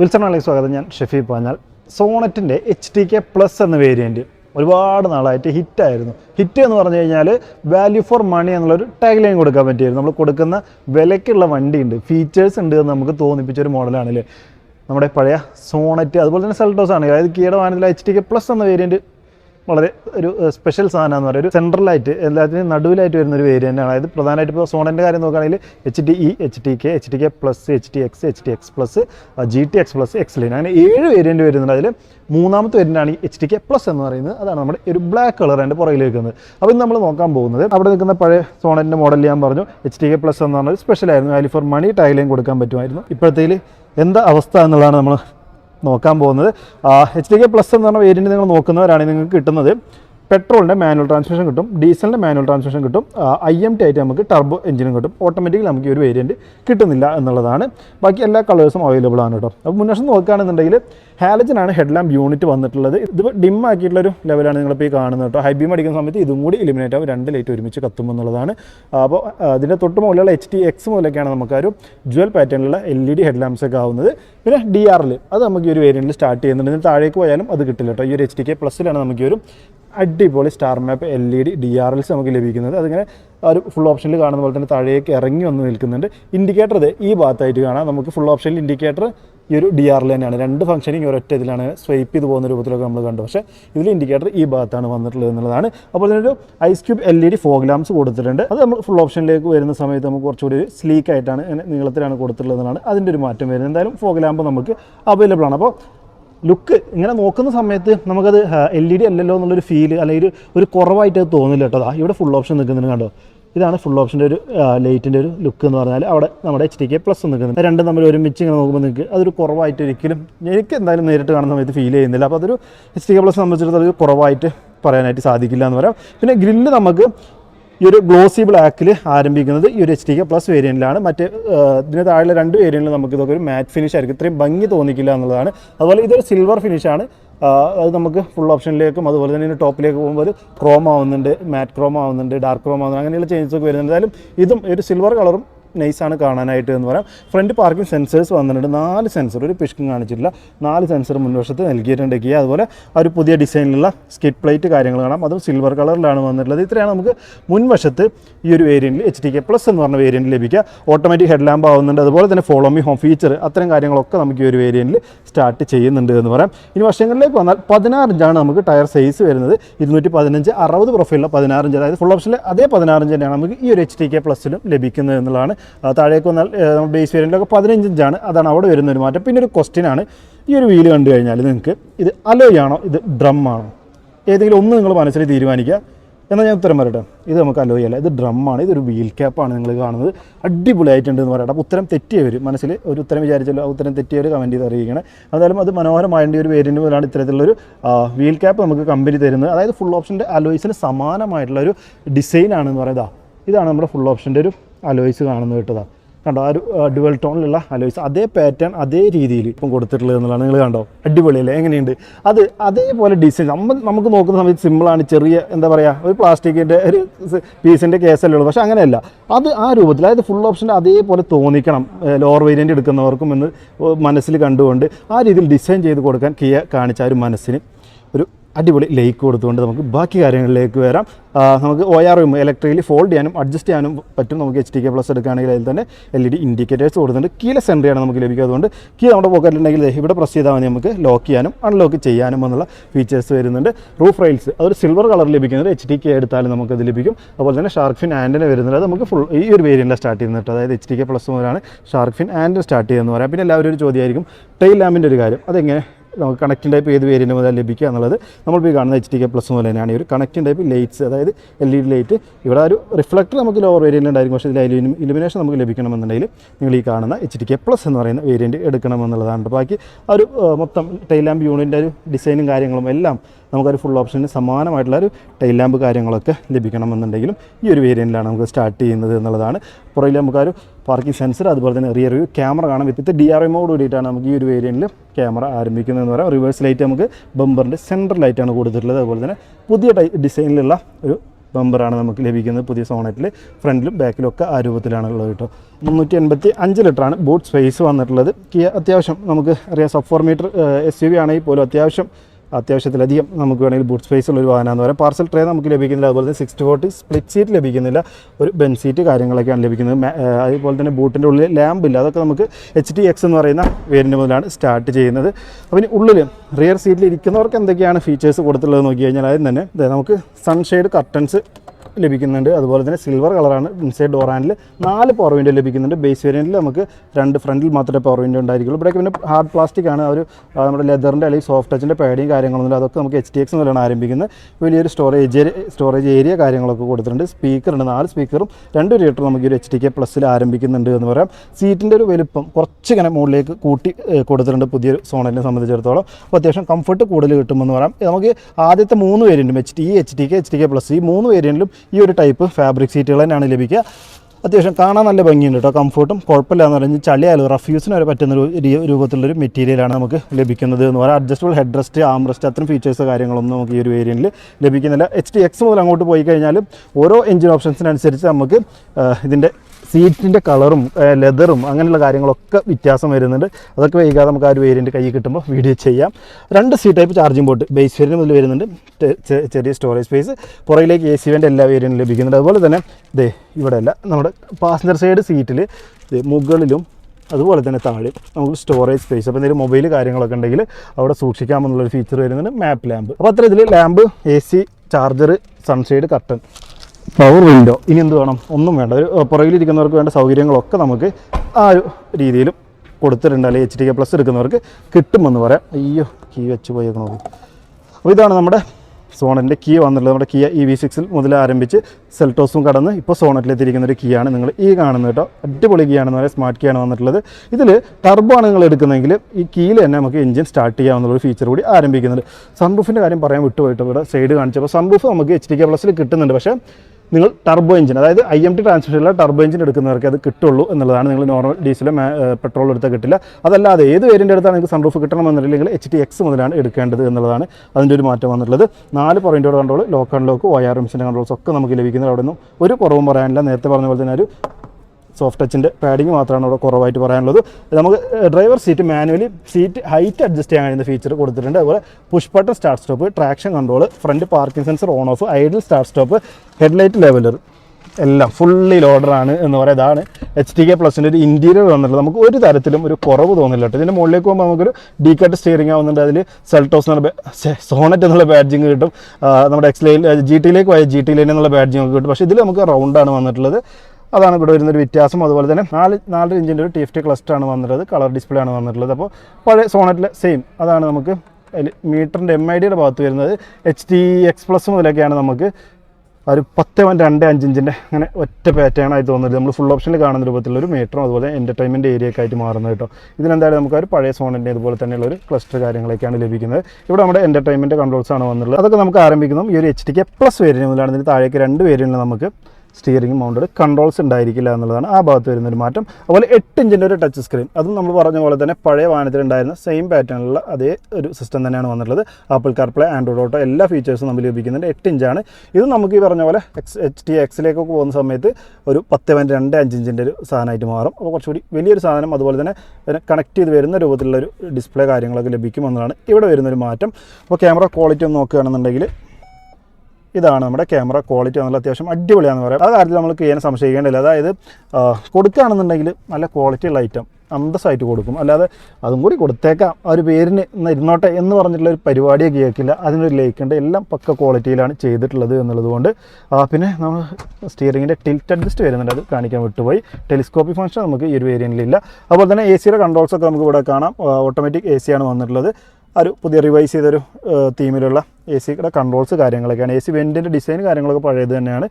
വിൽസണിലേക്ക് സ്വാഗതം. ഞാൻ ഷെഫി പാഞ്ഞാൽ. സോണറ്റിന്റെ എച്ച് ടി കെ പ്ലസ് എന്ന വേരിയന്റ് ഒരുപാട് നാളായിട്ട് ഹിറ്റായിരുന്നു ഹിറ്റ് എന്ന് പറഞ്ഞു കഴിഞ്ഞാൽ വാല്യൂ ഫോർ മണി എന്നുള്ളൊരു ടാഗ് ലൈൻ കൊടുക്കാൻ പറ്റിയായിരുന്നു. നമ്മൾ കൊടുക്കുന്ന വിലയ്ക്കുള്ള വണ്ടിയുണ്ട്. ഫീച്ചേഴ്സ് ഉണ്ട് എന്ന് നമുക്ക് തോന്നിപ്പിച്ചൊരു മോഡലാണല്ലേ നമ്മുടെ പഴയ സോണറ്റ് അതുപോലെ തന്നെ സെൽട്ടോസ് ആണ്. അതായത് വാഹനത്തിൽ എച്ച് ടി കെ പ്ലസ് എന്ന വേരിയന്റ് വളരെ ഒരു സ്പെഷ്യൽ സാധനം എന്ന് പറയുന്നത് ഒരു സെൻട്രലായിട്ട് എല്ലാത്തിനും നടുവിലായിട്ട് വരുന്ന ഒരു വേരിയന്റ് ആണ്. അതായത് പ്രധാനമായിട്ട് ഇപ്പോൾ സോണന്റെ കാര്യം നോക്കുകയാണെങ്കിൽ H T E H T K H T K plus H T X H T X plus G T X plus X line അങ്ങനെ ഏഴ് വേരിയന്റ് വരുന്നുണ്ട്. അതിൽ മൂന്നാമത്തെ വേരിയന്റാണ് ഈ എച്ച് ടി കെ പ്ലസ് എന്ന് പറയുന്നത്. അതാണ് നമ്മുടെ ഒരു ബ്ലാക്ക് കളർ അതിന്റെ പുറകിൽ നിൽക്കുന്നത്. അപ്പോൾ ഇന്ന് നമ്മൾ നോക്കാൻ പോകുന്നത് അവിടെ നിൽക്കുന്ന പഴയ സോണന്റെ മോഡൽ ഞാൻ പറഞ്ഞു. എച്ച് ടി കെ പ്ലസ് എന്ന് പറഞ്ഞൊരു സ്പെഷ്യലായിരുന്നു വാലി ഫോർ മണി ടൈലൈൻ കൊടുക്കാൻ പറ്റുമായിരുന്നു. ഇപ്പോഴത്തേൽ എന്താ അവസ്ഥ എന്നുള്ളതാണ് നമ്മൾ നോക്കാൻ പോകുന്നത്. എച്ച് ഡി കെ പ്ലസ് എന്ന് പറഞ്ഞ വേരിയന്റ് നിങ്ങൾ നോക്കുന്നവരാണെങ്കിൽ നിങ്ങൾക്ക് കിട്ടുന്നത്. പെട്രോളിന്റെ മാനുവൽ ട്രാൻസ്മിഷൻ കിട്ടും ഡീസലിന്റെ മാനുവൽ ട്രാൻസ്മിഷൻ കിട്ടും ഐ എം ടി ആയിട്ട് നമുക്ക് ടർബോ എഞ്ചിനും കിട്ടും. ഓട്ടോമാറ്റിക്കലി നമുക്ക് ഈ ഒരു വേരിയന്റ് കിട്ടുന്നില്ല എന്നുള്ളതാണ്. ബാക്കി എല്ലാ കളേഴ്സും അവൈലബിൾ ആണ് കേട്ടോ. അപ്പോൾ മുന്നേഷം നോക്കുകയാണെന്നുണ്ടെങ്കിൽ ഹാലജനാണ് ഹെഡ് ലാമ്പ് യൂണിറ്റ് വന്നിട്ടുള്ളത്. ഇത് ഡിം ആക്കിയിട്ടുള്ളൊരു ലെവലാണ് നിങ്ങളിപ്പോൾ ഈ കാണുന്നത് കേട്ടോ. ഹൈ ബീം അടിക്കുന്ന സമയത്ത് ഇതും കൂടി ഇലിമിനേറ്റ് ആവും. രണ്ട് ലൈറ്റ് ഒരുമിച്ച് കത്തും എന്നുള്ളതാണ്. അപ്പോൾ അതിന്റെ തൊട്ട് മുകളിലുള്ള എച്ച് ടി എക്സ് മുതലൊക്കെയാണ് നമുക്ക് ആ ഒരു jewel പാറ്റേണിലുള്ള L E D head lamps ഒക്കെ ആവുന്നത്. പിന്നെ ഡി ആറിൽ അത് നമുക്ക് ഈ ഒരു വേരിയന്റിൽ സ്റ്റാർട്ട് ചെയ്യുന്നുണ്ട്. താഴേക്ക് പോയാലും അത് കിട്ടില്ല കേട്ടോ. ഈ ഒരു എച്ച് ടി കെ പ്ലസ്സിലാണ് നമുക്ക് ഈ ഒരു അടിപൊളി star map L E D D R Ls നമുക്ക് ലഭിക്കുന്നത്. അതിങ്ങനെ ഒരു ഫുൾ ഓപ്ഷനിൽ കാണുന്ന പോലെ തന്നെ താഴേക്ക് ഇറങ്ങി വന്ന് നിൽക്കുന്നുണ്ട്. ഇൻഡിക്കേറ്റർ ഇത് ഈ ഭാഗത്തായിട്ട് കാണാം. നമുക്ക് ഫുൾ ഓപ്ഷനിൽ ഇൻഡിക്കേറ്റർ ഈ ഒരു ഡി ആറിൽ തന്നെയാണ്. രണ്ട് ഫംഗ്ഷനിങ് ഒരൊറ്റ ഇതിലാണ് സ്വൈപ്പ് ചെയ്ത് പോകുന്ന രൂപത്തിലൊക്കെ നമ്മൾ കണ്ടു. പക്ഷേ ഇതിൽ ഇൻഡിക്കേറ്റർ ഈ ഭാഗത്താണ് വന്നിട്ടുള്ളത് എന്നുള്ളതാണ്. അപ്പോൾ ഒരു ice cube L E D fog lamps കൊടുത്തിട്ടുണ്ട്. അത് നമ്മൾ ഫുൾ ഓപ്ഷനിലേക്ക് വരുന്ന സമയത്ത് നമുക്ക് കുറച്ചുകൂടി സ്ലീക്ക് ആയിട്ടാണ് നീളത്തിലാണ് കൊടുത്തിട്ടുള്ളതെന്നാണ് അതിന്റെ ഒരു മാറ്റം വരുന്നത്. എന്തായാലും ഫോഗ്ലാമ്പ് നമുക്ക് അവൈലബിൾ ആണ്. അപ്പോൾ ലുക്ക് ഇങ്ങനെ നോക്കുന്ന സമയത്ത് നമുക്കത് എൽ ഇ ഡി അല്ലല്ലോ എന്നുള്ളൊരു ഫീൽ അല്ലെങ്കിൽ ഒരു കുറവായിട്ട് അത് തോന്നില്ല കേട്ടോ. ഇവിടെ ഫുൾ ഓപ്ഷൻ നിൽക്കുന്നുണ്ട് കണ്ടോ. ഇതാണ് ഫുൾ ഓപ്ഷന്റെ ഒരു ലൈറ്റിന്റെ ഒരു ലുക്ക് എന്ന് പറഞ്ഞാൽ അവിടെ നമ്മുടെ എച്ച് ടി കെ പ്ലസ് നിൽക്കുന്നത് രണ്ടും തമ്മിൽ ഒരുമിച്ച് ഇങ്ങനെ നോക്കുമ്പോൾ നിങ്ങൾക്ക് അതൊരു കുറവായിട്ട് ഒരിക്കലും എനിക്ക് എന്തായാലും നേരിട്ട് കാണുന്ന സമയത്ത് ഫീൽ ചെയ്യുന്നില്ല. അപ്പോൾ അതൊരു എച്ച് ടി കെ പ്ലസ് സംബന്ധിച്ചിടത്തോളം കുറവായിട്ട് പറയാനായിട്ട് സാധിക്കില്ല എന്ന് പറയാം. പിന്നെ ഗ്രില്ല് നമുക്ക് ഈ ഒരു ഗ്ലോസി ബ്ലാക്കിൽ ആരംഭിക്കുന്നത് ഈ ഒരു എച്ച് ടി കെ പ്ലസ് വേരിയന്റിലാണ് മറ്റ് ഇതിന് താഴെ രണ്ട് വേരിയന്റിൽ നമുക്ക് ഇതൊക്കെ ഒരു മാറ്റ് ഫിനിഷ് ആയിരിക്കും. ഇത്രയും ഭംഗി തോന്നിക്കില്ല എന്നുള്ളതാണ്. അതുപോലെ ഇതൊരു സിൽവർ ഫിനിഷാണ് അത് നമുക്ക് ഫുൾ ഓപ്ഷനിലേക്കും അതുപോലെ തന്നെ ടോപ്പിലേക്ക് പോകുമ്പോൾ ഒരു ക്രോം ആവുന്നുണ്ട് മാറ്റ് ക്രോം ആവുന്നുണ്ട് ഡാർക്ക് ക്രോം ആവുന്നുണ്ട് അങ്ങനെയുള്ള ചേഞ്ചസ് ഒക്കെ വരുന്നുണ്ട്. എന്തായാലും ഇതും ഒരു സിൽവർ കളറും നൈസാണ് കാണാനായിട്ട് എന്ന് പറയാം. ഫ്രണ്ട് പാർക്കിംഗ് സെൻസേഴ്സ് വന്നിട്ടുണ്ട്. നാല് സെൻസർ ഒരു പിഷ്കും കാണിച്ചിട്ടില്ല. നാല് സെൻസർ മുൻവശത്ത് നൽകിയിട്ടുണ്ട് കീ. അതുപോലെ ഒരു പുതിയ ഡിസൈനിലുള്ള സ്കിറ്റ് പ്ലേറ്റ് കാര്യങ്ങൾ കാണാം. അതും സിൽവർ കളറിലാണ് വന്നിട്ടുള്ളത്. ഇത്രയാണ് നമുക്ക് മുൻവശത്ത് ഈ ഒരു വേരിയന്റിൽ എച്ച് ടി കെ പ്ലസ് എന്ന് പറഞ്ഞ വേരിയന്റ് ലഭിക്കുക. ഓട്ടോമാറ്റിക് ഹെഡ് ലാമ്പ് ആവുന്നുണ്ട്. അതുപോലെ തന്നെ ഫോളോ മീ ഹോം ഫീച്ചർ അത്തരം കാര്യങ്ങളൊക്കെ നമുക്ക് ഈ ഒരു വേരിയന്റിൽ സ്റ്റാർട്ട് ചെയ്യുന്നുണ്ട് എന്ന് പറയാം. ഇനി വർഷങ്ങളിലേക്ക് വന്നാൽ പതിനാറിഞ്ചാണ് നമുക്ക് ടയർ സൈസ് വരുന്നത്. ഇരുന്നൂറ്റി പതിനഞ്ച് അറുപത് പ്രൊഫൈലുള്ള പതിനാറിഞ്ച് അതായത് ഫുൾ ഓപ്ഷനിൽ അതേ പതിനാറ് ഇഞ്ച് തന്നെയാണ് നമുക്ക് ഈ ഒരു എച്ച് ടി കെ പ്ലസ്സിലും ലഭിക്കുന്നത് എന്നുള്ളതാണ്. താഴേക്ക് വന്നാൽ ബേസ് വേരിയന്റിലൊക്കെ പതിനഞ്ചിഞ്ചാണ് അതാണ് അവിടെ വരുന്ന ഒരു മാറ്റം. പിന്നെ ഒരു ക്വസ്റ്റ്യൻ ആണ്. ഈ ഒരു വീൽ കണ്ടു കഴിഞ്ഞാൽ നിങ്ങൾക്ക് ഇത് അലോയ് ആണോ? ഇത് ഡ്രം ആണോ? ഏതെങ്കിലും ഒന്ന് നിങ്ങൾ മനസ്സിൽ തീരുമാനിക്കുക. എന്നാൽ ഞാൻ ഉത്തരം പറയട്ടെ. ഇത് നമുക്ക് അലോയല്ല ഇത് ഡ്രമ്മാണ് ഇതൊരു വീൽ ക്യാപ്പാണ് നിങ്ങൾ കാണുന്നത്. അടിപൊളിയായിട്ടുണ്ട് എന്ന് പറയട്ടെ. അപ്പോൾ ഉത്തരം തെറ്റിയവർ മനസ്സിൽ ഒരു ഉത്തരം വിചാരിച്ചല്ലോ ആ ഉത്തരം തെറ്റിയവർ കമന്റ് ചെയ്ത് അറിയിക്കണം. എന്തായാലും അത് മനോഹരമായിട്ട് ഒരു വേരിയന്റ് മുതലാണ് ഇത്തരത്തിലുള്ളൊരു വീൽ ക്യാപ്പ് നമുക്ക് കമ്പനി തരുന്നത്. അതായത് ഫുൾ ഓപ്ഷന്റെ അലോയ്സിന് സമാനമായിട്ടുള്ള ഒരു ഡിസൈനാണെന്ന് പറയുന്നത് ഇതാണ് നമ്മുടെ ഫുൾ ഓപ്ഷന്റെ ഒരു അലോയ്സ് കാണുന്നത് കേട്ടതാ കണ്ടോ ആ ഒരു ഡുവൽ ടോണിലുള്ള അലോയ്സ് അതേ പാറ്റേൺ അതേ രീതിയിൽ ഇപ്പം കൊടുത്തിട്ടുള്ളത് എന്നുള്ളതാണ് നിങ്ങൾ കണ്ടോ? അടിപൊളിയല്ലേ? എങ്ങനെയുണ്ട്? അത് അതേപോലെ ഡിസൈൻ നമ്മൾ നമുക്ക് നോക്കുന്ന സമയത്ത് സിമ്പിളാണ് ചെറിയ എന്താ പറയുക ഒരു പ്ലാസ്റ്റിക്കിന്റെ ഒരു പീസിന്റെ കേസല്ലേ ഉള്ളൂ. പക്ഷേ അങ്ങനെയല്ല. അത് ആ രൂപത്തിൽ അതായത് ഫുൾ ഓപ്ഷന്റെ അതേപോലെ തോന്നിക്കണം ലോവർ വേരിയന്റ് എടുക്കുന്നവർക്കും എന്ന് മനസ്സിൽ കണ്ടുകൊണ്ട് ആ രീതിയിൽ ഡിസൈൻ ചെയ്ത് കൊടുക്കാൻ കിയ കാണിച്ച ഒരു മനസ്സിന് ഒരു അടിപൊളി ലേക്ക് കൊടുത്തുകൊണ്ട് നമുക്ക് ബാക്കി കാര്യങ്ങളിലേക്ക് വരാം. നമുക്ക് O R M electrically fold ചെയ്യാനും അഡ്ജസ്റ്റ് ചെയ്യാനും പറ്റും. നമുക്ക് എച്ച് ഡി കെ പ്ലസ് എടുക്കുകയാണെങ്കിൽ അതിൽ തന്നെ എൽ ഇ ഡി ഇൻഡിക്കേറ്റേഴ്സ് കൊടുക്കുന്നുണ്ട് കീല സെൻട്രിയാണ് നമുക്ക് ലഭിക്കുക അതുകൊണ്ട് കീ നമ്മുടെ പോക്കറ്റിലുണ്ടെങ്കിൽ ഇവിടെ പ്രസ് ചെയ്താൽ മതി നമുക്ക് ലോക്ക് ചെയ്യാനും അൺലോക്ക് ചെയ്യാനും എന്നുള്ള ഫീച്ചേഴ്സ് വരുന്നുണ്ട്. റൂഫ് റൈൽസ് അതൊരു സിൽവർ കളർ ലഭിക്കുന്നത് എച്ച് ഡി കെ എടുത്താലും നമുക്കത് ലഭിക്കും. അതുപോലെ തന്നെ ഷാർക്ക് ഫിൻ ആൻഡിന് വരുന്നത് നമുക്ക് ഫുൾ ഈ ഒരു വേരിയന്റിലാണ് സ്റ്റാർട്ട് ചെയ്യുന്നത് അതായത് എച്ച് ഡി കെ പ്ലസ് മുതലാണ് ഷാർക്ക് ഫിൻ ആൻഡ് സ്റ്റാർട്ട് ചെയ്യുന്നത് പറയാം. പിന്നെ എല്ലാവരും ഒരു ചോദ്യമായിരിക്കും. ടെയിൽ ലാമ്പിന്റെ ഒരു കാര്യം അതെങ്ങനെ നമുക്ക് കണക്റ്റിംഗ് ടൈപ്പ് ഏത് വേരിയന്റ് മുതൽ ലഭിക്കുക എന്നുള്ളത് നമ്മളിപ്പോൾ കാണുന്ന എച്ച് ടി കെ പ്ലസ് മുതൽ തന്നെയാണ് ഈ ഒരു കണക്റ്റിംഗ് ടൈപ്പ് ലൈറ്റ്സ് അതായത് എൽ ഇ ഡി ലൈറ്റ് ഇവിടെ ഒരു റിഫ്ലക്ടർ നമുക്ക് ലോവർ വേരിയന്റ് ഉണ്ടായിരിക്കും. പക്ഷേ ഇതിൽ ഇലുമിനേഷൻ നമുക്ക് ലഭിക്കണമെന്നുണ്ടെങ്കിൽ നിങ്ങൾ ഈ കാണുന്ന എച്ച് ടി കെ പ്ലസ് എന്ന് പറയുന്ന വേരിയന്റ് എടുക്കണമെന്നുള്ളതാണ്. ബാക്കി ആ ഒരു മൊത്തം ടൈലാമ്പ് യൂണിന്റെ ഒരു ഡിസൈനും കാര്യങ്ങളും എല്ലാം നമുക്കൊരു ഫുൾ ഓപ്ഷന് സമാനമായിട്ടുള്ള ഒരു ടൈൽ ലാമ്പ് കാര്യങ്ങളൊക്കെ ലഭിക്കണമെന്നുണ്ടെങ്കിലും ഈ ഒരു വേരിയന്റിലാണ് നമുക്ക് സ്റ്റാർട്ട് ചെയ്യുന്നത് എന്നുള്ളതാണ്. പുറകിൽ നമുക്കൊരു പാർക്കിംഗ് സെൻസർ അതുപോലെ തന്നെ റിയർ വ്യൂ ക്യാമറ കാണാം വിത്ത് ഡി ആർ എമ്മോട് കൂടിയിട്ടാണ് നമുക്ക് ഈ ഒരു വേരിയന്റിൽ ക്യാമറ ആരംഭിക്കുന്നത് എന്ന് പറയാം. റിവേഴ്സ് ലൈറ്റ് നമുക്ക് ബമ്പറിന്റെ സെൻട്രൽ ലൈറ്റാണ് കൊടുത്തിട്ടുള്ളത്. അതുപോലെ തന്നെ പുതിയ ടൈ ഡിസൈനിലുള്ള ഒരു ബമ്പറാണ് നമുക്ക് ലഭിക്കുന്നത് പുതിയ സോണറ്റിൽ ഫ്രണ്ടിലും ബാക്കിലും ഒക്കെ ആ രൂപത്തിലാണുള്ളത് കേട്ടോ. മുന്നൂറ്റി എൺപത്തി അഞ്ച് ലിറ്ററാണ് ബൂട്ട് സ്പേസ് വന്നിട്ടുള്ളത് അത്യാവശ്യം നമുക്ക് അറിയാം sub four metre S U V ആണെങ്കിൽ പോലും അത്യാവശ്യം അത്യാവശ്യത്തിലധികം നമുക്ക് വേണമെങ്കിൽ ബൂട്ട് സ്പേസ് ഉള്ള ഒരു വാഹനമെന്ന് പറയാം. പാർസൽ ട്രേ നമുക്ക് ലഭിക്കുന്നില്ല. അതുപോലെ തന്നെ സിക്സ്റ്റി ഫോർട്ടി സ്പ്ലിറ്റ് സീറ്റ് ലഭിക്കുന്നില്ല. ഒരു ബെൻ സീറ്റ് കാര്യങ്ങളൊക്കെയാണ് ലഭിക്കുന്നത്. അതുപോലെ തന്നെ ബൂട്ടിന്റെ ഉള്ളിൽ ലാമ്പ് ഇല്ല. അതൊക്കെ നമുക്ക് എച്ച് ടി എക്സ് എന്ന് പറയുന്ന വേരിന്റെ മുതലാണ് സ്റ്റാർട്ട് ചെയ്യുന്നത്. അപ്പം ഇനി ഉള്ളിൽ റിയർ സീറ്റിൽ ഇരിക്കുന്നവർക്ക് എന്തൊക്കെയാണ് ഫീച്ചേഴ്സ് കൊടുത്തുള്ളത് നോക്കി കഴിഞ്ഞാൽ ആദ്യം തന്നെ നമുക്ക് സൺഷെയ്ഡ് കർട്ടൻസ് ലഭിക്കുന്നുണ്ട്. അതുപോലെ തന്നെ സിൽവർ കളറാണ് ഇൻസൈഡ് ഡോർ ഹാൻഡിൽ നാല് പവർ വിൻഡോ ലഭിക്കുന്നുണ്ട്. ബേസ് വേരിയന്റിൽ നമുക്ക് രണ്ട് ഫ്രണ്ടിൽ മാത്രമേ പവർ വിൻഡോ ഉണ്ടായിരിക്കുള്ളൂ. ഇവിടെയൊക്കെ പിന്നെ ഹാർഡ് പ്ലാസ്റ്റിക് ആണ്. ഒരു നമ്മുടെ ലെതറിന്റെ അല്ലെങ്കിൽ സോഫ്റ്റ് ടച്ചിന്റെ പാഡിയും കാര്യങ്ങളൊന്നുമല്ല അതൊക്കെ നമുക്ക് എച്ച് ടി എക്സ് മുതലാണ് ആരംഭിക്കുന്നത്. വലിയൊരു സ്റ്റോറേജ് സ്റ്റോറേജ് ഏരിയ കാര്യങ്ങളൊക്കെ കൊടുത്തിട്ടുണ്ട്. സ്പീക്കർ ഉണ്ട്. നാല് സ്പീക്കറും രണ്ട് തിയേറ്റർ നമുക്ക് ഒരു എച്ച് ടി കെ പ്ലസ്സിൽ ആരംഭിക്കുന്നുണ്ട് എന്ന് പറയാം. സീറ്റിന്റെ ഒരു വലുപ്പം കുറച്ച് ഇങ്ങനെ മുകളിലേക്ക് കൂട്ടി കൊടുത്തിട്ടുണ്ട് പുതിയൊരു സോണലിനെ സംബന്ധിച്ചിടത്തോളം. അപ്പോൾ അത്യാവശ്യം കംഫർട്ട് കൂടുതൽ കിട്ടുമെന്ന് പറയാം. നമുക്ക് ആദ്യത്തെ മൂന്ന് വേരിയന്റും H T H T K H T K plus ഈ മൂന്ന് വേരിയന്റിലും ഈ ഒരു ടൈപ്പ് ഫാബ്രിക് സീറ്റുകൾ തന്നെയാണ് ലഭിക്കുക. അത്യാവശ്യം കാണാൻ നല്ല ഭംഗിയുണ്ട് കേട്ടോ കംഫർട്ടും കുഴപ്പമില്ല എന്ന് പറഞ്ഞാൽ ചളിയായാലും റഫ്യൂസിന് വരെ പറ്റുന്ന ഒരു രൂപത്തിലുള്ളൊരു മെറ്റീരിയലാണ് നമുക്ക് ലഭിക്കുന്നത് എന്ന് പറയാം. Adjustable head rest arm rest അത്തരം ഫീച്ചേഴ്സ് കാര്യങ്ങളൊന്നും നമുക്ക് ഈ ഒരു വേരിയന്റിൽ ലഭിക്കുന്നില്ല. എച്ച് ടി എക്സ് മുതൽ അങ്ങോട്ട് പോയി കഴിഞ്ഞാൽ ഓരോ എഞ്ചിൻ ഓപ്ഷൻസിനനുസരിച്ച് നമുക്ക് ഇതിന്റെ സീറ്റിന്റെ കളറും ലെതറും അങ്ങനെയുള്ള കാര്യങ്ങളൊക്കെ വ്യത്യാസം വരുന്നുണ്ട്. അതൊക്കെ വൈകാതെ നമുക്ക് ആ ഒരു വേരിയന്റ് കൈ കിട്ടുമ്പോൾ വീഡിയോ ചെയ്യാം. രണ്ട് C type charging port base variant മുതൽ വരുന്നുണ്ട്. ചെറിയ സ്റ്റോറേജ് സ്പേസ് പുറയിലേക്ക് എ സി വേന്റെ എല്ലാ വേരിയന്റും ലഭിക്കുന്നുണ്ട്. അതുപോലെ തന്നെ ദേ ഇവിടെ അല്ല നമ്മുടെ പാസഞ്ചർ സൈഡ് സീറ്റിൽ മുകളിലും അതുപോലെ തന്നെ താഴെ നമുക്ക് സ്റ്റോറേജ് സ്പേസ് അപ്പോൾ എന്തെങ്കിലും മൊബൈൽ കാര്യങ്ങളൊക്കെ ഉണ്ടെങ്കിൽ അവിടെ സൂക്ഷിക്കാമെന്നുള്ളൊരു ഫീച്ചർ വരുന്നുണ്ട്. മാപ്പ് ലാമ്പ് അപ്പോൾ അത്ര ഇതിൽ lamp A C charger sunshade curtain power window ഇനി എന്ത് വേണം? ഒന്നും വേണ്ട. ഒരു പുറകിലിരിക്കുന്നവർക്ക് വേണ്ട സൗകര്യങ്ങളൊക്കെ നമുക്ക് ആ ഒരു രീതിയിലും കൊടുത്തിട്ടുണ്ട്. അല്ലെങ്കിൽ എച്ച് ഡി കെ പ്ലസ് എടുക്കുന്നവർക്ക് കിട്ടുമെന്ന് പറയാം. അയ്യോ കീ വെച്ച് പോയേക്കണോ അപ്പോൾ ഇതാണ് നമ്മുടെ സോണറ്റിന്റെ കീ വന്നിട്ടുള്ളത്. നമ്മുടെ കിയ ഇ വി സിക്സിൽ മുതൽ ആരംഭിച്ച് സെൽട്ടോസും കടന്ന് ഇപ്പോൾ സോണറ്റിലെത്തിയിരിക്കുന്ന ഒരു കീ ആണ്. നിങ്ങൾ ഈ കാണുന്നത് കേട്ടോ. അടിപൊളി കീ ആണെന്ന് പറയാം. സ്മാർട്ട് കീ ആണ് വന്നിട്ടുള്ളത്. ഇതിൽ ടർബോ ആണ് നിങ്ങൾ എടുക്കുന്നതെങ്കിൽ ഈ കീയിൽ തന്നെ നമുക്ക് എഞ്ചിൻ സ്റ്റാർട്ട് ചെയ്യാവുന്ന ഒരു ഫീച്ചർ കൂടി ആരംഭിക്കുന്നുണ്ട്. സൺറൂഫിന്റെ കാര്യം പറയാൻ വിട്ടുപോയിട്ട്. ഇവിടെ സൈഡ് കാണിച്ചപ്പോൾ സൺറൂഫ് നമുക്ക് എച്ച് ഡി കെ പ്ലസിൽ കിട്ടുന്നുണ്ട്. പക്ഷേ നിങ്ങൾ ടർബോ എഞ്ചിൻ അതായത് ഐ എം ടി ട്രാൻസ്മിഷനിലെ ടർബോ എഞ്ചിൻ എടുക്കുന്നവർക്ക് അത് കിട്ടുള്ളൂ എന്നുള്ളതാണ് നിങ്ങൾ നോർമൽ ഡീസൽ പെട്രോൾ എടുത്താൽ കിട്ടില്ല. അതല്ലാതെ ഏത് വേരിന്റെ എടുത്താൽ നിങ്ങൾക്ക് സൺറൂഫ് കിട്ടണമെന്നുണ്ടെങ്കിൽ എച്ച് ടി എക്സ് മുതലാണ് എടുക്കേണ്ടത് എന്നുള്ളതാണ് അതിന്റെ ഒരു മാറ്റം വന്നിട്ടുള്ളത്. നാല് പോയിന്റോട് control lock and lock wire എംസിന്റെ controls ഒക്കെ നമുക്ക് ലഭിക്കുന്നത് അവിടെ നിന്നും ഒരു കുറവും പറയാനില്ല. നേരത്തെ പറഞ്ഞ പോലെ തന്നെ ഒരു സോഫ്റ്റ് ടച്ചിന്റെ പാഡിങ് മാത്രമാണ് ഇവിടെ കുറവായിട്ട് പറയാനുള്ളത്. നമുക്ക് driver seat manually seat height adjust ചെയ്യാൻ കഴിയുന്ന ഫീച്ചർ കൊടുത്തിട്ടുണ്ട്. അതുപോലെ push button start stop traction control front parking sensor on off idle start stop headlight leveller എല്ലാം ഫുള്ളി ലോഡറാണ് എന്ന് പറയുന്നത് എച്ച് ടി കെ പ്ലസിന്റെ ഒരു ഇന്റീരിയർ വന്നിട്ടുള്ളത്. നമുക്ക് ഒരു തരത്തിലും ഒരു കുറവ് തോന്നില്ല കേട്ടോ. ഇതിന്റെ മുകളിലേക്ക് പോകുമ്പോൾ നമുക്കൊരു ഡി കട്ട് സ്റ്റിയറിംഗ് ആവുന്നുണ്ട് അതിൽ സെൽട്ടോസ് എന്നുള്ള സോണറ്റ് എന്നുള്ള ബാഡ്ജിങ് കിട്ടും. നമ്മുടെ എക്സ്ലൈൻ ജി ടിയിലേക്ക് പോയ ജി ടി ലൈൻ എന്നുള്ള ബാഡ്ജിങ് കിട്ടും. പക്ഷേ ഇതിൽ നമുക്ക് റൗണ്ടാണ് വന്നിട്ടുള്ളത്. അതാണ് ഇവിടെ വരുന്നൊരു വ്യത്യാസം. അതുപോലെ തന്നെ നാല് നാല് ഇഞ്ചിന്റെ ഒരു ടി എഫ് ടി ക്ലസ്റ്റർ ആണ് വന്നിട്ടുള്ളത്. കളർ ഡിസ്പ്ലേ ആണ് വന്നിട്ടുള്ളത്. അപ്പോൾ പഴയ സോണറ്റിലെ സെയിം അതാണ് നമുക്ക് മീറ്ററിന്റെ എം ഐ ഡിയുടെ ഭാഗത്ത് വരുന്നത്. എച്ച് ടി എക്സ് പ്ലസ് മുതലൊക്കെയാണ് നമുക്ക് ഒരു പത്ത് പോയിന്റ് രണ്ട് അഞ്ച് ഇഞ്ചിന്റെ അങ്ങനെ ഒറ്റ പാറ്റേൺ ആയിട്ട് തോന്നുന്നത് നമ്മൾ ഫുൾ ഓപ്ഷനിൽ കാണുന്ന രൂപത്തിലുള്ള ഒരു മീറ്ററും അതുപോലെ എന്റർടൈൻമെന്റ് ഏരിയ ഒക്കെ ആയിട്ട് മാറുന്നത് കേട്ടോ. ഇതിനെന്തായാലും നമുക്ക് ഒരു പഴയ സോണിന്റെ ഇതുപോലെ തന്നെയുള്ള ഒരു ക്ലസ്റ്റർ കാര്യങ്ങളൊക്കെയാണ് ലഭിക്കുന്നത്. ഇവിടെ നമ്മുടെ എന്റർടൈൻമെന്റ് കൺട്രോൾസ് ആണ് വന്നിട്ടുള്ളത്. അതൊക്കെ നമുക്ക് ആരംഭിക്കുന്നു. ഈ ഒരു H T K plus variant മുതലാണ് ഇതിന് താഴേക്ക് രണ്ട് വേരിയന്റിൽ നമുക്ക് സ്റ്റിയറിംഗ് മൗണ്ടഡ് കൺട്രോൾസ് ഉണ്ടായിരിക്കില്ല എന്നുള്ളതാണ് ആ ഭാഗത്ത് വരുന്നൊരു മാറ്റം. അതുപോലെ എട്ട് ഇഞ്ചിന്റെ ഒരു ടച്ച് സ്ക്രീൻ അതും നമ്മൾ പറഞ്ഞ പോലെ തന്നെ പഴയ വാഹനത്തിലുണ്ടായിരുന്ന സെയിം പാറ്റേണിലുള്ള അതേ ഒരു സിസ്റ്റം തന്നെയാണ് വന്നിട്ടുള്ളത്. ആപ്പിൾ കാർപ്ലേ ആൻഡ്രോയിഡ് ഓട്ടോ എല്ലാ ഫീച്ചേഴ്സും നമ്മൾ ലഭിക്കുന്നുണ്ട് എട്ട് ഇഞ്ചാണ് ഇത് നമുക്ക് ഈ പറഞ്ഞ പോലെ എക്സ് എച്ച് ടി എക്സിലേക്കൊക്കെ പോകുന്ന സമയത്ത് ഒരു പത്ത് പോയിന്റ് രണ്ട് അഞ്ച് ഇഞ്ചിന്റെ ഒരു സാധനമായിട്ട് മാറും. അപ്പോൾ കുറച്ചുകൂടി വലിയൊരു സാധനം അതുപോലെ തന്നെ കണക്ട് ചെയ്ത് വരുന്ന രൂപത്തിലുള്ള ഒരു ഡിസ്പ്ലേ കാര്യങ്ങളൊക്കെ ലഭിക്കും എന്നതാണ് ഇവിടെ വരുന്നൊരു മാറ്റം. അപ്പോൾ ക്യാമറ ക്വാളിറ്റി ഒന്ന് നോക്കുകയാണെന്നുണ്ടെങ്കിൽ ഇതാണ് നമ്മുടെ ക്യാമറ ക്വാളിറ്റി നല്ല അത്യാവശ്യം അടിപൊളിയാണെന്ന് പറയാം. ആ കാര്യത്തിൽ നമ്മൾ ചെയ്യാൻ സംശയിക്കേണ്ടില്ല അതായത് കൊടുക്കുകയാണെന്നുണ്ടെങ്കിൽ നല്ല ക്വാളിറ്റി ഉള്ള ഐറ്റം അന്തസ്സായിട്ട് കൊടുക്കും. അല്ലാതെ അതും കൂടി കൊടുത്തേക്കാം. ആ ഒരു പേരിന് ഇരുന്നോട്ടെ എന്ന് പറഞ്ഞിട്ടുള്ള ഒരു പരിപാടിയെ കേൾക്കില്ല. അതിനൊരു ലേക്കുണ്ട് എല്ലാം പക്ക ക്വാളിറ്റിയിലാണ് ചെയ്തിട്ടുള്ളത് എന്നുള്ളതുകൊണ്ട് പിന്നെ നമ്മൾ സ്റ്റിയറിങ്ങിന്റെ ടിൽറ്റ് അഡ്ജസ്റ്റ് വരുന്നുണ്ട്. അത് കാണിക്കാൻ വിട്ടുപോയി. ടെലിസ്കോപ്പി ഫംഗ്ഷൻ നമുക്ക് ഈ ഒരു വേരിയന്റിലില്ല അതുപോലെ തന്നെ എ സിയുടെ കൺട്രോൾസൊക്കെ നമുക്ക് ഇവിടെ കാണാം. ഓട്ടോമാറ്റിക് എ സിയാണ് വന്നിട്ടുള്ളത്. ഒരു പുതിയ റിവൈസ് ചെയ്തൊരു തീമിലുള്ള എ സിയുടെ കൺട്രോൾസ് കാര്യങ്ങളൊക്കെയാണ്. എ സി വെന്റിന്റെ ഡിസൈൻ കാര്യങ്ങളൊക്കെ പഴയത് തന്നെയാണ്.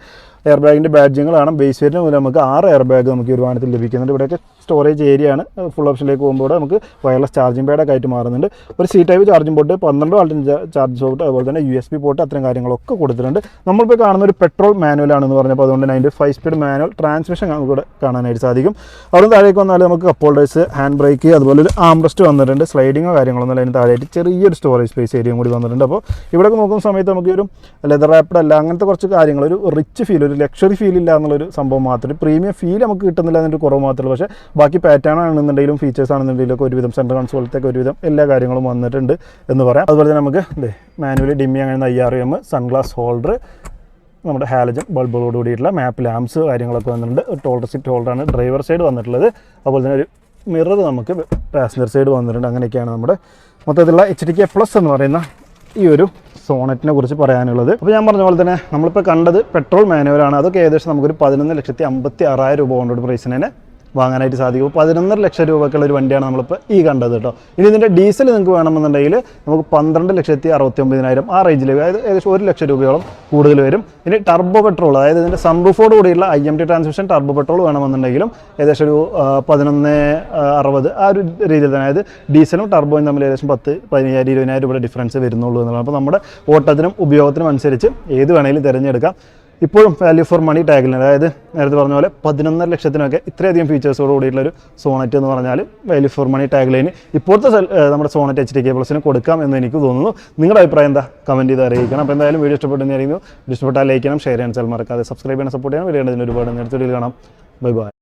എയർ ബാഗിന്റെ ബാഡ്ജിങ്ങളാണ് ബേസ് വെയറിന് മുതൽ നമുക്ക് ആറ് എയർ ബാഗ് നമുക്ക് ഒരു വാഹനത്തിൽ ലഭിക്കുന്നുണ്ട്. ഇവിടെയൊക്കെ സ്റ്റോറേജ് ഏരിയ ആണ്. ഫുൾ ഓപ്ഷനിലേക്ക് പോകുമ്പോൾ നമുക്ക് വയർലെസ് ചാർജിങ് പാഡൊക്കെ ആയിട്ട് മാറുന്നുണ്ട്. ഒരു സി ടൈപ്പ് ചാർജിങ് പോട്ട് പന്ത്രണ്ട് വാൾട്ടിൻ ചാർജ് പോട്ട് അതുപോലെ തന്നെ യു എസ് ബി പോട്ട് അത്തരം കാര്യങ്ങളൊക്കെ കൊടുത്തിട്ടുണ്ട്. നമ്മളിപ്പോൾ കാണുന്ന ഒരു പെട്രോൾ മാനുവൽ ആണെന്ന് പറഞ്ഞപ്പോൾ അതുകൊണ്ട് അതിന്റെ ഫൈവ് സ്പീഡ് മാനുവൽ ട്രാൻസ്മിഷൻ നമുക്ക് കാണാനായിട്ട് സാധിക്കും. അവിടെ താഴേക്ക് വന്നാൽ നമുക്ക് കപ്പ് ഹോൾഡേഴ്സ് ഹാൻഡ് ബ്രേക്ക് അതുപോലെ ഒരു ആംബ്രസ്റ്റ് വന്നിട്ടുണ്ട്. സ്ലൈഡിങ്ങോ കാര്യങ്ങളൊന്നും അതിന് താഴെയായിട്ട് ചെറിയൊരു സ്റ്റോറേജ് സ്പേസ് ഏരിയയും കൂടി വന്നിട്ടുണ്ട്. അപ്പോൾ ഇവിടെ പുറകിലൊക്കെ നോക്കുന്ന സമയത്ത് നമുക്ക് ഒരു ലെതർ റാപ്പിഡ് അല്ല അങ്ങനത്തെ കുറച്ച് കാര്യങ്ങൾ ഒരു റിച്ച് ഫീൽ ഒരു ലക്ഷറി ഫീൽ ഇല്ല എന്നുള്ളൊരു സംഭവം മാത്രമേ പ്രീമിയം ഫീൽ നമുക്ക് കിട്ടുന്നില്ല എന്നൊരു കുറവ് മാത്രമേ പക്ഷേ ബാക്കി പാറ്റേൺ ആണെന്നുണ്ടെങ്കിലും ഫീച്ചേഴ്സ് ആണെന്നുണ്ടെങ്കിലും ഒക്കെ ഒരുവിധം സെൻട്രൽ കൺസോളത്തേക്ക് ഒരുവിധം എല്ലാ കാര്യങ്ങളും വന്നിട്ടുണ്ട് എന്ന് പറയാം. അതുപോലെ തന്നെ നമുക്ക് മാനുവലി ഡിമ്മി അങ്ങനെ I R M sunglass holder നമ്മുടെ ഹാലജൻ ബൾബുകളോട് കൂടിയിട്ടുള്ള മാപ്പ് ലാംസ് കാര്യങ്ങളൊക്കെ വന്നിട്ടുണ്ട്. ടോൾ സീറ്റ് ഹോൾഡറാണ് ഡ്രൈവർ സൈഡ് വന്നിട്ടുള്ളത്. അതുപോലെ തന്നെ ഒരു മിറർ നമുക്ക് പാസഞ്ചർ സൈഡ് വന്നിട്ടുണ്ട്. അങ്ങനെയൊക്കെയാണ് നമ്മുടെ മൊത്തത്തിലുള്ള എച്ച് ഡി കെ പ്ലസ് എന്ന് പറയുന്ന ഈ ഒരു സോണറ്റിനെ കുറിച്ച് പറയാനുള്ളത്. അപ്പോൾ ഞാൻ പറഞ്ഞ പോലെ തന്നെ നമ്മളിപ്പോൾ കണ്ടത് പെട്രോൾ മാനുവലാണ് അതൊക്കെ ഏകദേശം നമുക്കൊരു പതിനൊന്ന് ലക്ഷത്തി അമ്പത്തി ആറായിരം രൂപ കൊണ്ടൊരു പ്രൈസിന് തന്നെ വാങ്ങാനായിട്ട് സാധിക്കും. പതിനൊന്നര ലക്ഷം രൂപക്കുള്ള ഒരു വണ്ടിയാണ് നമ്മളിപ്പോൾ ഈ കണ്ടത് കേട്ടോ. ഇനി ഇതിന്റെ ഡീസൽ നിങ്ങൾക്ക് വേണമെന്നുണ്ടെങ്കിൽ നമുക്ക് പന്ത്രണ്ട് ലക്ഷത്തി അറുപത്തി ഒമ്പതിനായിരം ആ റേഞ്ചിൽ അതായത് ഏകദേശം ഒരു ലക്ഷം രൂപയോളം കൂടുതൽ വരും. ഇനി ടർബോ പെട്രോൾ അതായത് ഇതിന്റെ സംറൂഫോട് കൂടിയുള്ള I M T transmission turbo petrol വേണമെന്നുണ്ടെങ്കിലും ഏകദേശം ഒരു പതിനൊന്ന് അറുപത് ആ ഒരു രീതിയിൽ തന്നെ അതായത് ഡീസലും ടർബോയും തമ്മിൽ ഏകദേശം പത്ത് പതിനയ്യായിരം ഇരുപതിനായിരം രൂപയുടെ ഡിഫറൻസ് വരുന്നുള്ളൂ എന്നുള്ളത് അപ്പോൾ നമ്മുടെ ഓട്ടത്തിനും ഉപയോഗത്തിനും അനുസരിച്ച് ഏത് വേണമെങ്കിലും തിരഞ്ഞെടുക്കാം. ഇപ്പോഴും വാല്യൂ ഫോർ മണി ടാഗിൽ അതായത് നേരത്തെ പറഞ്ഞ പോലെ പതിനൊന്നര ലക്ഷത്തിനൊക്കെ ഇത്രയധികം ഫീച്ചേഴ്സോട് കൂടിയിട്ടുള്ള ഒരു സോണറ്റ് എന്ന് പറഞ്ഞാൽ value for money tag line ഇപ്പോഴത്തെ നമ്മുടെ സോണറ്റ് എച്ച് ഡി കെ പ്ലസിന് കൊടുക്കാം എന്ന് എനിക്ക് തോന്നുന്നു. നിങ്ങളുടെ അഭിപ്രായം എന്താ? കമന്റ് ചെയ്ത് അറിയിക്കണം. അപ്പോൾ എന്തായാലും വീഡിയോ ഇഷ്ടപ്പെട്ടെന്ന് അറിയുന്നു. ഇഷ്ടപ്പെട്ടാൽ ലൈക്ക് ചെയ്യണം ഷെയർ ചെയ്യാൻ ചാൽ മറക്കാതെ സബ്സ്ക്രൈബ് ചെയ്യണം സപ്പോർട്ട് ചെയ്യണം. വീഡിയോ ഒരുപാട് നേരത്തെ കാണാം. Bye bye